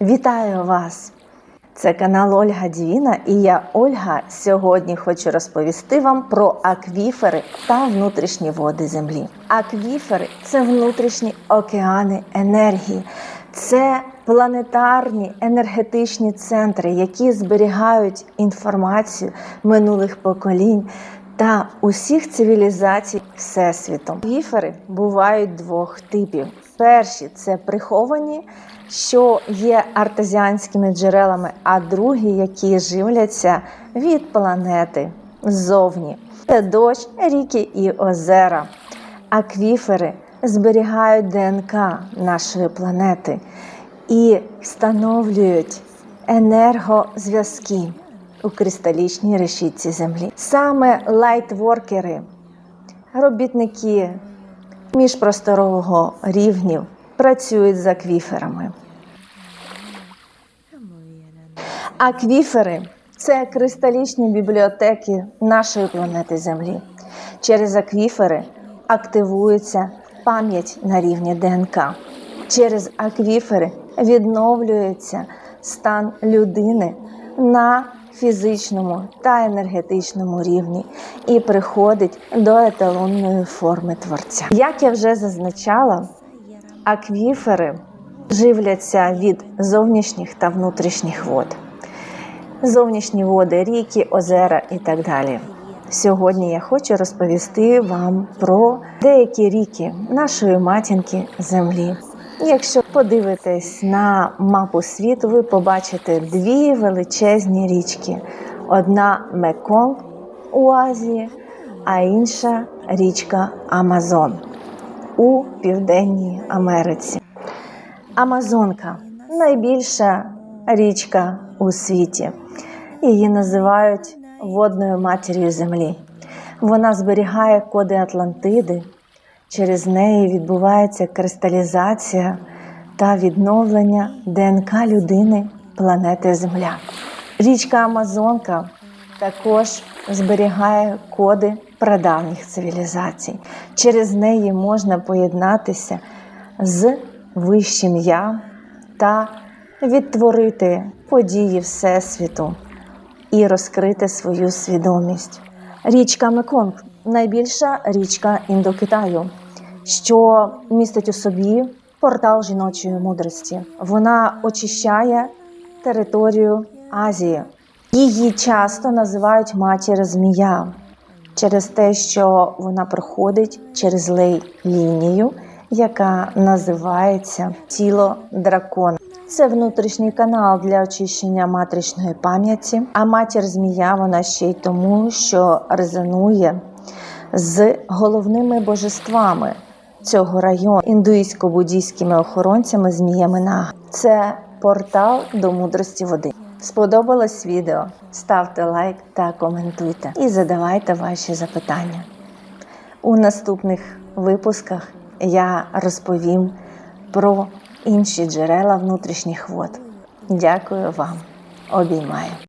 Вітаю вас! Це канал Ольга Дівіна і я Ольга. Сьогодні хочу розповісти вам про аквіфери та внутрішні води землі. Аквіфери це внутрішні океани енергії, це планетарні енергетичні центри, які зберігають інформацію минулих поколінь та усіх цивілізацій Всесвіту. Аквіфери бувають двох типів. Перші це приховані, що є артезіанськими джерелами, а другі, які живляться від планети ззовні. Це дощ, ріки і озера. Аквіфери зберігають ДНК нашої планети і встановлюють енергозв'язки у кристалічній решітці Землі. Саме лайтворкери, робітники міжпросторового рівнів працюють з аквіферами. Аквіфери це кристалічні бібліотеки нашої планети Землі. Через аквіфери активується пам'ять на рівні ДНК. Через аквіфери відновлюється стан людини на фізичному та енергетичному рівні і приходить до еталонної форми творця. Як я вже зазначала, аквіфери живляться від зовнішніх та внутрішніх вод. Зовнішні води, ріки, озера і так далі. Сьогодні я хочу розповісти вам про деякі ріки нашої матінки Землі. Якщо подивитесь на мапу світу, ви побачите дві величезні річки: одна Меконг у Азії, а інша річка Амазон у Південній Америці. Амазонка найбільша річка у світі. Її називають водною матір'ю землі. Вона зберігає коди Атлантиди. Через неї відбувається кристалізація та відновлення ДНК людини планети Земля. Річка Амазонка також зберігає коди прадавніх цивілізацій. Через неї можна поєднатися з вищим я та відтворити події Всесвіту і розкрити свою свідомість. Річка Меконг найбільша річка Індокитаю, що містить у собі портал жіночої мудрості. Вона очищає територію Азії. Її часто називають матір змія через те, що вона проходить через лей лінію, яка називається тіло дракона. Це внутрішній канал для очищення матричної пам'яті. А матір змія вона ще й тому, що резонує з головними божествами цього району індуїзько-буддійськими охоронцями зміями Нага. Це портал до мудрості води. Сподобалось відео? Ставте лайк та коментуйте і задавайте ваші запитання. У наступних випусках я розповім про інші джерела внутрішніх вод. Дякую вам. Обіймаю.